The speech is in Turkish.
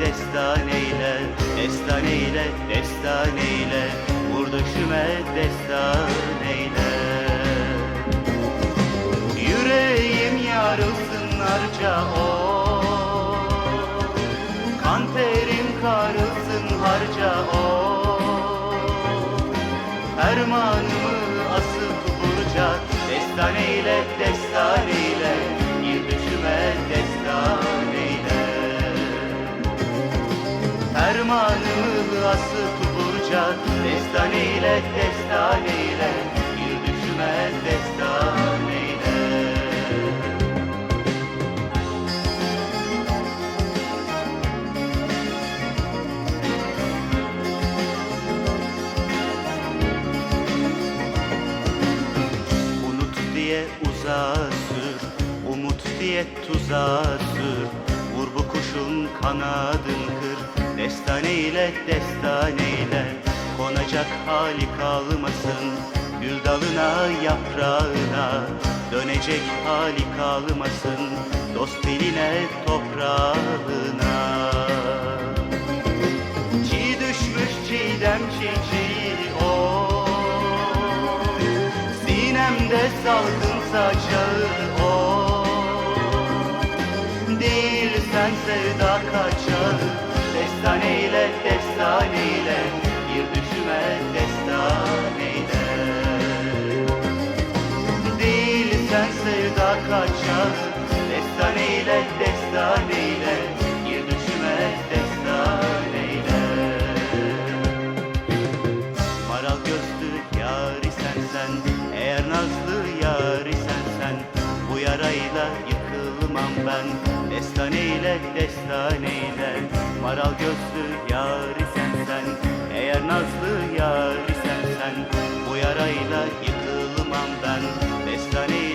destan eyle Destan eyle, destan eyle. Vur düşüme destan eyle. Yüreğim yarılsın harca o. Kan terim karılsın harca o. Fermanımı asıp burca Destan eyle, destan eyle Fermanımı asıp burca Destan eyle, destan eyle Gir düşüme destan eyle Unut diye uzağa sür Umut diye tuzağa sür. Vur bu kuşun kanadın kır Destan eyle, destan eyle Konacak hali kalmasın Gül dalına, yaprağına Dönecek hali kalmasın Dost diline, toprağına. Çiğ düşmüş çiğdem çiçeği o. Sinemde salgın saçağı o. Değil sen sevda kaçağı Destan eyle, destan eyle Bir düşüme destan eyle Değil sen sevda kaçağı Destan eyle, destan eyle Bir düşüme destan eyle Maral gözlü yari sen sen Eğer nazlı yari sen sen Bu yarayla yıkılmam ben. Destan eyle destan eyle Maral gözlü yari sen sen. Eğer nazlı yari sen sen. Bu yarayla yıkılmam ben. Destan eyle